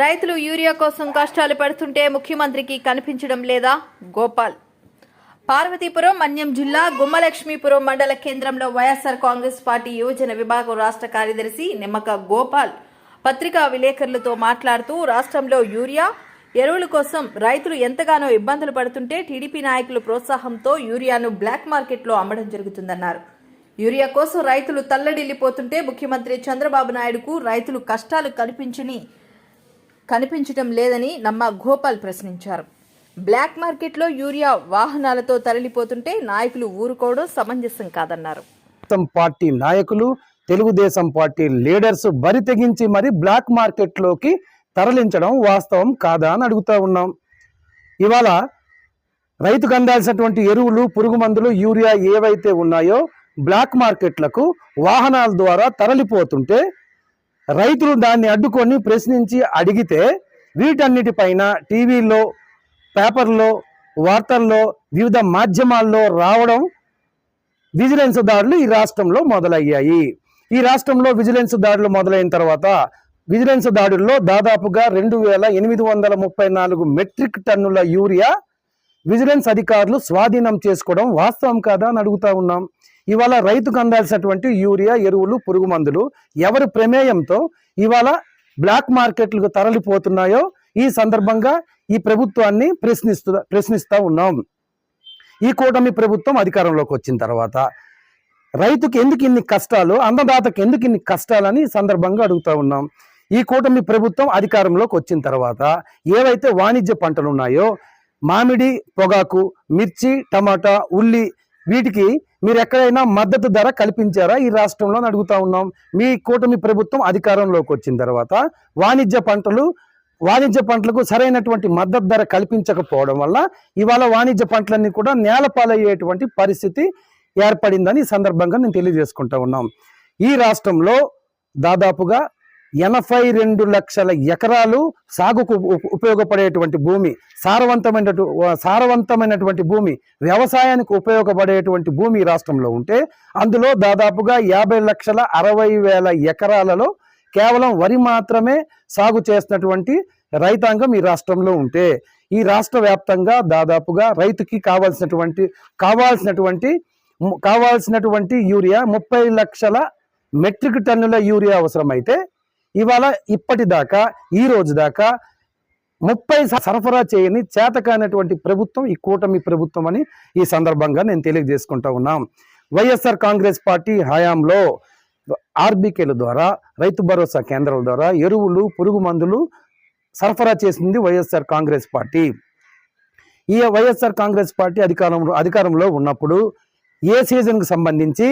రైతులు యూరియా కోసం కష్టాలు పడుతుంటే ముఖ్యమంత్రికి కనిపించడం లేదా? గోపాల్. పార్వతీపురం మన్యం జిల్లా గుమ్మలక్ష్మీపురం మండల కేంద్రంలో వైఎస్ఆర్ కాంగ్రెస్ పార్టీ యువజన విభాగం రాష్ట్ర కార్యదర్శి నిమ్మక గోపాల్ పత్రికా విలేకరులతో మాట్లాడుతూ రాష్ట్రంలో యూరియా ఎరువుల కోసం రైతులు ఎంతగానో ఇబ్బందులు పడుతుంటే టీడీపీ నాయకుల ప్రోత్సాహంతో యూరియాను బ్లాక్ మార్కెట్లో అమ్మడం జరుగుతుందన్నారు. యూరియా కోసం రైతులు తల్లడిల్లిపోతుంటే ముఖ్యమంత్రి చంద్రబాబు నాయుడుకు రైతులు కష్టాలు కనిపించని కనిపించడం లేదని నమ్మ గోపాల్ ప్రశ్నించారు. బ్లాక్ మార్కెట్లో యూరియా వాహనాలతో తరలిపోతుంటే నాయకులు ఊరుకోవడం సమంజసం కాదన్నారు. పార్టీ నాయకులు తెలుగుదేశం పార్టీ లీడర్స్ బరి తెగించి మరి బ్లాక్ మార్కెట్లోకి తరలించడం వాస్తవం కాదా అని అడుగుతా ఉన్నాం. ఇవాళ రైతుకు అందాల్సినటువంటి ఎరువులు పురుగు మందులు యూరియా ఏవైతే ఉన్నాయో బ్లాక్ మార్కెట్లకు వాహనాల ద్వారా తరలిపోతుంటే రైతులు దాన్ని అడ్డుకొని ప్రశ్నించి అడిగితే వీటన్నిటిపైన టీవీలో పేపర్లో వార్తల్లో వివిధ మాధ్యమాల్లో రావడం విజిలెన్స్ దాడులు ఈ రాష్ట్రంలో మొదలయ్యాయి. ఈ రాష్ట్రంలో విజిలెన్స్ దాడులు మొదలైన తర్వాత విజిలెన్స్ దాడుల్లో దాదాపుగా రెండు వేల ఎనిమిది వందల ముప్పై నాలుగు మెట్రిక్ టన్నుల యూరియా విజిలెన్స్ అధికారులు స్వాధీనం చేసుకోవడం వాస్తవం కాదా అని అడుగుతా ఉన్నాం. ఇవాళ రైతుకు అందాల్సినటువంటి యూరియా ఎరువులు పురుగు మందులు ఎవరి ప్రమేయంతో ఇవాళ బ్లాక్ మార్కెట్లకు తరలిపోతున్నాయో ఈ సందర్భంగా ఈ ప్రభుత్వాన్ని ప్రశ్నిస్తూ ప్రశ్నిస్తూ ఉన్నాం. ఈ కూటమి ప్రభుత్వం అధికారంలోకి వచ్చిన తర్వాత రైతుకి ఎందుకు ఇన్ని కష్టాలు అన్నదాతకి ఎందుకు ఇన్ని కష్టాలని సందర్భంగా అడుగుతా ఉన్నాం. ఈ కూటమి ప్రభుత్వం అధికారంలోకి వచ్చిన తర్వాత ఏవైతే వాణిజ్య పంటలు ఉన్నాయో మామిడి పొగాకు మిర్చి టమాటా ఉల్లి వీటికి మీరు ఎక్కడైనా మద్దతు ధర కల్పించారా? ఈ రాష్ట్రంలో అడుగుతా ఉన్నాం. మీ కూటమి ప్రభుత్వం అధికారంలోకి వచ్చిన తర్వాత వాణిజ్య పంటలు వాణిజ్య పంటలకు సరైనటువంటి మద్దతు ధర కల్పించకపోవడం వల్ల ఇవాళ వాణిజ్య పంటలన్నీ కూడా నేలపాలయ్యేటువంటి పరిస్థితి ఏర్పడిందని ఈ సందర్భంగా నేను తెలియజేసుకుంటా ఉన్నాం. ఈ రాష్ట్రంలో దాదాపుగా ఎనభై రెండు లక్షల ఎకరాలు సాగుకు ఉపయోగపడేటువంటి భూమి సారవంతమైన సారవంతమైనటువంటి భూమి వ్యవసాయానికి ఉపయోగపడేటువంటి భూమి రాష్ట్రంలో ఉంటే అందులో దాదాపుగా యాభై లక్షల అరవై వేల ఎకరాలలో కేవలం వరి మాత్రమే సాగు చేసినటువంటి రైతాంగం ఈ రాష్ట్రంలో ఉంటే. ఈ రాష్ట్ర వ్యాప్తంగా దాదాపుగా రైతుకి కావాల్సినటువంటి కావాల్సినటువంటి కావాల్సినటువంటి యూరియా ముప్పై లక్షల మెట్రిక్ టన్నుల యూరియా అవసరమైతే ఇవాళ ఇప్పటి దాకా ఈ రోజు దాకా ముప్పై సరఫరా చేయని చేతకానటువంటి ప్రభుత్వం ఈ కూటమి ప్రభుత్వం అని ఈ సందర్భంగా నేను తెలియజేసుకుంటా ఉన్నాం. వైఎస్ఆర్ కాంగ్రెస్ పార్టీ హయాంలో ఆర్బీకేల ద్వారా రైతు భరోసా కేంద్రాల ద్వారా ఎరువులు పురుగు మందులు సరఫరా చేసింది వైఎస్ఆర్ కాంగ్రెస్ పార్టీ. ఈ వైఎస్ఆర్ కాంగ్రెస్ పార్టీ అధికారంలో అధికారంలో ఉన్నప్పుడు ఏ సీజన్కు సంబంధించి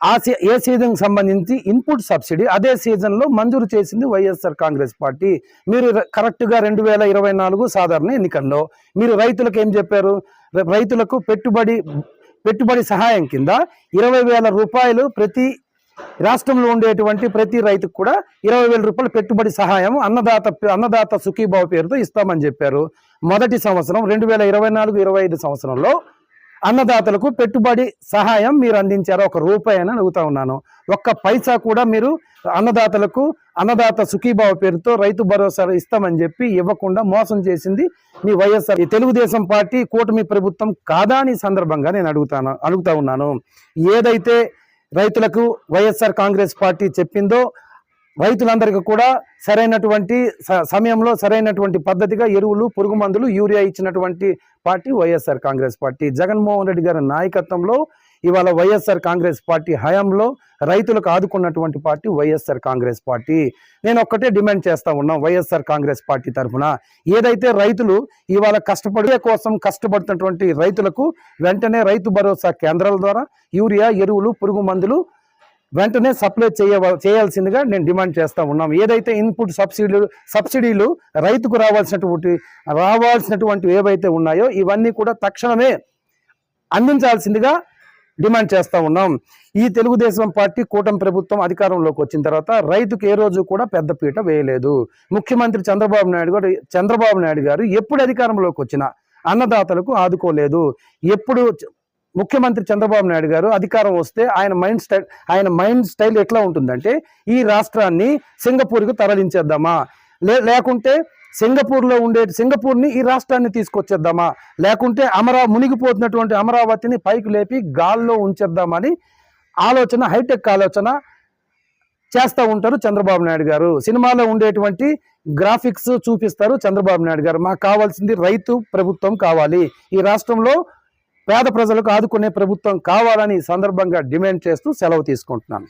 ఆ సీ ఏ సీజన్కి సంబంధించి ఇన్పుట్ సబ్సిడీ అదే సీజన్లో మంజూరు చేసింది వైఎస్ఆర్ కాంగ్రెస్ పార్టీ. మీరు కరెక్ట్గా రెండు వేల ఇరవై నాలుగు సాధారణ ఎన్నికల్లో మీరు రైతులకు ఏం చెప్పారు? రైతులకు పెట్టుబడి పెట్టుబడి సహాయం కింద ఇరవై వేల రూపాయలు ప్రతి రాష్ట్రంలో ఉండేటువంటి ప్రతి రైతుకు కూడా ఇరవై వేల రూపాయలు పెట్టుబడి సహాయం అన్నదాత అన్నదాత సుఖీభావ పేరుతో ఇస్తామని చెప్పారు. మొదటి సంవత్సరం రెండు వేల ఇరవై నాలుగు ఇరవై ఐదు సంవత్సరంలో అన్నదాతలకు పెట్టుబడి సహాయం మీరు అందించారు ఒక రూపాయి అని అడుగుతా ఉన్నాను. ఒక్క పైసా కూడా మీరు అన్నదాతలకు అన్నదాత సుఖీభావ పేరుతో రైతు భరోసా ఇస్తామని చెప్పి ఇవ్వకుండా మోసం చేసింది మీ వైఎస్ఆర్. ఈ తెలుగుదేశం పార్టీ కూటమి ప్రభుత్వం కాదా అని సందర్భంగా నేను అడుగుతాను అడుగుతా ఉన్నాను. ఏదైతే రైతులకు వైఎస్ఆర్ కాంగ్రెస్ పార్టీ చెప్పిందో రైతులందరికీ కూడా సరైనటువంటి స- సమయంలో సరైనటువంటి పద్ధతిగా ఎరువులు పురుగు మందులు యూరియా ఇచ్చినటువంటి party YSR Congress party. Jaganmohan Reddy garu నాయకత్వంలో ఇవాళ వైఎస్ఆర్ కాంగ్రెస్ పార్టీ హయాంలో రైతులకు ఆదుకున్నటువంటి పార్టీ వైఎస్ఆర్ కాంగ్రెస్ పార్టీ. నేను ఒక్కటే డిమాండ్ చేస్తా ఉన్నాం వైఎస్ఆర్ కాంగ్రెస్ పార్టీ తరఫున. ఏదైతే రైతులు ఇవాళ కష్టపడే కోసం కష్టపడుతున్నటువంటి రైతులకు వెంటనే రైతు భరోసా కేంద్రాల ద్వారా యూరియా ఎరువులు పురుగు మందులు వెంటనే సప్లై చేయ చేయాల్సిందిగా నేను డిమాండ్ చేస్తూ ఉన్నాం. ఏదైతే ఇన్పుట్ సబ్సిడీలు సబ్సిడీలు రైతుకు రావాల్సినటువంటి రావాల్సినటువంటి ఏవైతే ఉన్నాయో ఇవన్నీ కూడా తక్షణమే అందించాల్సిందిగా డిమాండ్ చేస్తూ ఉన్నాం. ఈ తెలుగుదేశం పార్టీ కూటమి ప్రభుత్వం అధికారంలోకి వచ్చిన తర్వాత రైతుకు ఏ రోజు కూడా పెద్దపీట వేయలేదు. ముఖ్యమంత్రి చంద్రబాబు నాయుడు గారు చంద్రబాబు నాయుడు గారు ఎప్పుడు అధికారంలోకి వచ్చినా అన్నదాతలకు ఆదుకోలేదు. ఎప్పుడు ముఖ్యమంత్రి చంద్రబాబు నాయుడు గారు అధికారం వస్తే ఆయన మైండ్ స్టైల్ ఆయన మైండ్ స్టైల్ ఎట్లా ఉంటుందంటే ఈ రాష్ట్రాన్ని సింగపూర్కు తరలించేద్దామా? లే లేకుంటే సింగపూర్లో ఉండే సింగపూర్ని ఈ రాష్ట్రాన్ని తీసుకొచ్చేద్దామా? లేకుంటే అమరా మునిగిపోతున్నటువంటి అమరావతిని పైకి లేపి గాల్లో ఉంచేద్దామని ఆలోచన హైటెక్ ఆలోచన చేస్తూ ఉంటారు చంద్రబాబు నాయుడు గారు. సినిమాలో ఉండేటువంటి గ్రాఫిక్స్ చూపిస్తారు చంద్రబాబు నాయుడు గారు. మాకు కావాల్సింది రైతు ప్రభుత్వం కావాలి. ఈ రాష్ట్రంలో పేద ప్రజలకు ఆదుకునే ప్రభుత్వం కావాలని సందర్భంగా డిమాండ్ చేస్తూ సెలవు తీసుకుంటున్నాను.